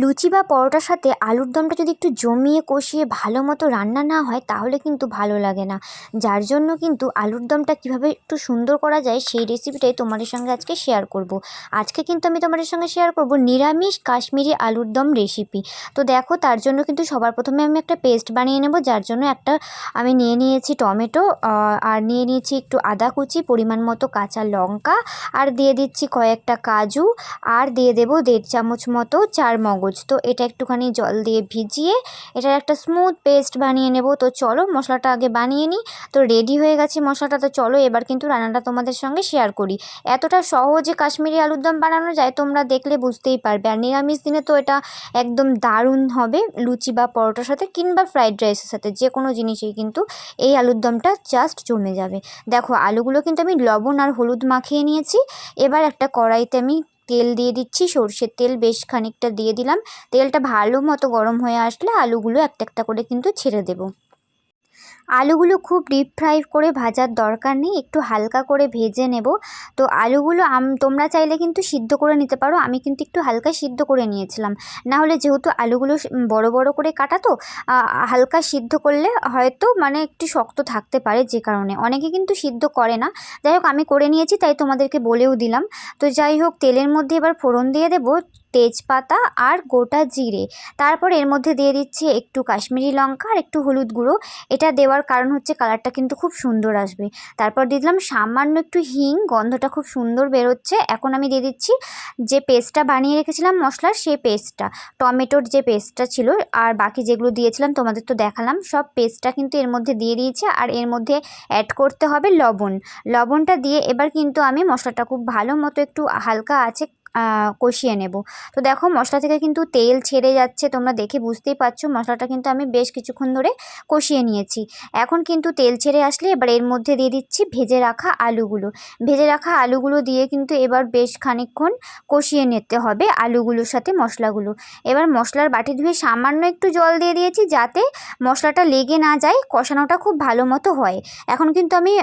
লুচি বা পরোটার সাথে আলুর দমটা যদি একটু জমিয়ে কষিয়ে ভালো মতো রান্না না হয়, তাহলে কিন্তু ভালো লাগে না। যার জন্য কিন্তু আলুর দমটা কীভাবে একটু সুন্দর করা যায়, সেই রেসিপিটাই তোমাদের সঙ্গে আজকে শেয়ার করব। আজকে কিন্তু আমি তোমাদের সঙ্গে শেয়ার করব নিরামিষ কাশ্মীরি আলুর দম রেসিপি তো দেখো, তার জন্য কিন্তু সবার প্রথমে আমি একটা পেস্ট বানিয়ে নেব, যার জন্য একটা আমি নিয়ে নিয়েছি টমেটো আর নিয়ে নিয়েছি একটু আদা কুচি, পরিমাণ মতো কাঁচা লঙ্কা, আর দিয়ে দিচ্ছি কয়েকটা কাজু, আর দিয়ে দেবো দেড় চামচ মতো চার মগজ। তো এটা একটুখানি জল দিয়ে ভিজিয়ে এটার একটা স্মুথ পেস্ট বানিয়ে নেব। তো চলো মশলাটা আগে বানিয়ে নিই। তো রেডি হয়ে গেছে মশলাটা। তো চলো এবার কিন্তু রান্নাটা তোমাদের সঙ্গে শেয়ার করি। এতটা সহজে কাশ্মীরি আলুর দম বানানো যায়, তোমরা দেখলে বুঝতেই পারবে। আর নিরামিষ দিনে তো এটা একদম দারুণ হবে। লুচি বা পরোটার সাথে কিংবা ফ্রাইড রাইসের সাথে যে কোনো জিনিসেই কিন্তু এই আলুর দমটা জাস্ট জমে যাবে। দেখো, আলুগুলো কিন্তু আমি লবণ আর হলুদ মাখিয়ে নিয়েছি। এবার একটা কড়াইতে আমি তেল দিয়ে দিচ্ছি, সর্ষের তেল বেশ খানিকটা দিয়ে দিলাম। তেলটা ভালো মতো গরম হয়ে আসলে আলুগুলো একটা একটা করে কিন্তু ছেড়ে দেবো। আলুগুলো খুব ডিপ ফ্রাই করে ভাজার দরকার নেই, একটু হালকা করে ভেজে নেব। তো আলুগুলো তোমরা চাইলে কিন্তু সিদ্ধ করে নিতে পারো, আমি কিন্তু একটু হালকা সিদ্ধ করে নিয়েছিলাম। না হলে যেহেতু আলুগুলো বড় বড় করে কাটা তো হালকা সিদ্ধ করলে হয়তো মানে একটু শক্ত থাকতে পারে যে কারণে। অনেকে কিন্তু সিদ্ধ করে না। যাই হোক, আমি করে নিয়েছি, তাই তোমাদেরকে বলেও দিলাম। তো যাই হোক, তেলের মধ্যে এবার ফোড়ন দিয়ে দেবো। তেজপাতা আর গোটা জিরে। তারপর এর মধ্যে দিয়ে দিচ্ছি একটু কাশ্মীরি লঙ্কা আর একটু হলুদ গুঁড়ো। এটা দেওয়ার কারণ হচ্ছে কালারটা কিন্তু খুব সুন্দর আসবে। তারপর দিয়ে দিলাম সামান্য একটু হিং, গন্ধটা খুব সুন্দর বেরোচ্ছে। এখন আমি দিয়ে দিচ্ছি যে পেস্টটা বানিয়ে রেখেছিলাম মশলার, সেই পেস্টটা। টমেটোর যে পেস্টটা ছিল আর বাকি যেগুলো দিয়েছিলাম তোমাদের তো দেখালাম, সব পেস্টটা কিন্তু এর মধ্যে দিয়ে দিয়েছে। আর এর মধ্যে অ্যাড করতে হবে লবণ। লবণটা দিয়ে এবার কিন্তু আমি মশলাটা খুব ভালো মতো একটু হালকা আছে কষিয়ে নেব। তো দেখো মশলা থেকে কিন্তু তেল ছেড়ে যাচ্ছে, তোমরা দেখে বুঝতেই পারছ। মশলাটা কিন্তু আমি বেশ কিছুক্ষণ ধরে কষিয়ে নিয়েছি। এখন কিন্তু তেল ছেড়ে আসলে এবার এর মধ্যে দিয়ে দিচ্ছি ভেজে রাখা আলুগুলো। ভেজে রাখা আলুগুলো দিয়ে কিন্তু এবার বেশ খানিকক্ষণ কষিয়ে নিতে হবে আলুগুলোর সাথে মশলাগুলো। এবার মশলার বাটি ধুয়ে সামান্য একটু জল দিয়ে দিয়েছি যাতে মশলাটা লেগে না যায়, কষানোটা খুব ভালো মতো হয়। এখন কিন্তু আমি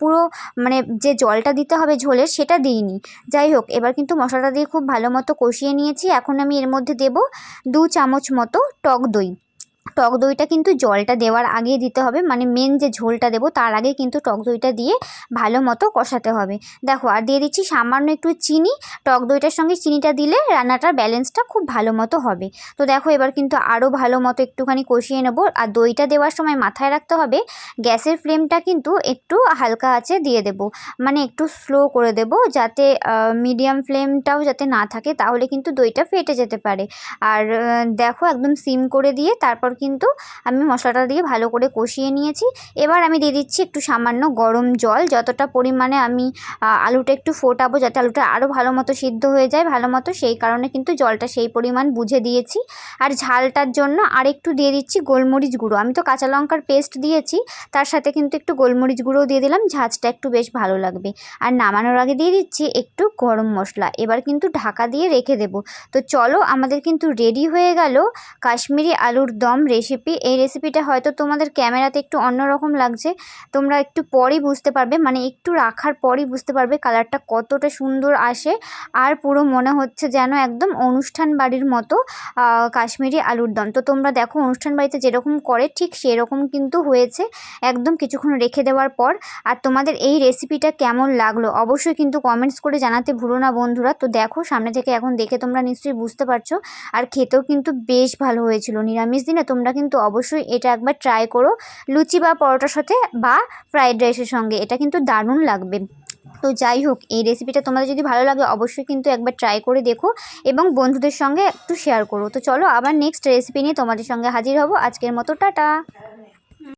পুরো মানে যে জলটা দিতে হবে ঝোলের সেটা দিইনি। যাই হোক, এবার কিন্তু মশলাটা দিয়ে খুব ভালো মতো কষিয়ে নিয়েছি। এখন আমি এর মধ্যে দেব দু চামচ মতো টক দই। টক দইটা কিন্তু জলটা দেওয়ার আগেই দিতে হবে। মানে মেন যে ঝোলটা দেবো, তার আগে কিন্তু টক দইটা দিয়ে ভালো মতো কষাতে হবে। দেখো, আর দিয়ে দিচ্ছি সামান্য একটু চিনি। টক দইটার সঙ্গে চিনিটা দিলে রান্নাটার ব্যালেন্সটা খুব ভালো মতো হবে। তো দেখো, এবার কিন্তু আরও ভালো মতো একটুখানি কষিয়ে নেব। আর দইটা দেওয়ার সময় মাথায় রাখতে হবে, গ্যাসের ফ্লেমটা কিন্তু একটু হালকা আছে দিয়ে দেব। মানে একটু স্লো করে দেব, যাতে মিডিয়াম ফ্লেমটাও যাতে না থাকে, তাহলে কিন্তু দইটা ফেটে যেতে পারে। আর দেখো, একদম সিম করে দিয়ে তারপর কিন্তু আমি মশলাটা দিয়ে ভালো করে কষিয়ে নিয়েছি। এবার আমি দিয়ে দিচ্ছি একটু সামান্য গরম জল। যতটা পরিমাণে আমি আলুটা একটু ফোটাবো যাতে আলুটা আরও ভালো মতো সিদ্ধ হয়ে যায়, ভালো মতো সেই কারণে কিন্তু জলটা সেই পরিমাণ বুঝে দিয়েছি। আর ঝালটার জন্য আর একটু দিয়ে দিচ্ছি গোলমরিচ গুঁড়ো। আমি তো কাঁচা লঙ্কার পেস্ট দিয়েছি, তার সাথে কিন্তু একটু গোলমরিচ গুঁড়োও দিয়ে দিলাম, ঝাঁঝটা একটু বেশ ভালো লাগবে। আর নামানোর আগে দিয়ে দিচ্ছি একটু গরম মশলা। এবার কিন্তু ঢাকা দিয়ে রেখে দেব। তো চলো, আমাদের কিন্তু রেডি হয়ে গেল কাশ্মীরি আলুর দম রেসিপি এই রেসিপিটা হয়তো তোমাদের ক্যামেরাতে একটু অন্যরকম লাগছে। তোমরা একটু পরই বুঝতে পারবে মানে একটু রাখার পরই বুঝতে পারবে কালারটা কতটা সুন্দর আসে আর পুরো মনে হচ্ছে যেন একদম অনুষ্ঠান বাড়ির মতো কাশ্মীরি আলুর দম। তো তোমরা দেখো অনুষ্ঠান বাড়িতে যেরকম করে ঠিক সেরকম কিন্তু হয়েছে, একদম কিছুক্ষণ রেখে দেওয়ার পর। আর তোমাদের এই রেসিপিটা কেমন লাগল অবশ্যই কিন্তু কমেন্টস করে জানাতে ভুলো না বন্ধুরা। তো দেখো সামনে থেকে এখন দেখে তোমরা নিশ্চয়ই বুঝতে পারছ। আর খেতেও কিন্তু বেশ ভালো হয়েছিল। নিরামিষ দিনে তোমরা কিন্তু অবশ্যই এটা একবার ট্রাই করো। লুচি বা পরোটার সাথে বা ফ্রাইড রাইসের সঙ্গে, এটা কিন্তু দারুণ লাগবে। তো যাই হোক, এই রেসিপিটা তোমাদের যদি ভালো লাগে, অবশ্যই কিন্তু একবার ট্রাই করে দেখো এবং বন্ধুদের সঙ্গে একটু শেয়ার করো। তো চলো আবার নেক্সট রেসিপি নিয়ে তোমাদের সঙ্গে হাজির হব। আজকের মতো, টাটা!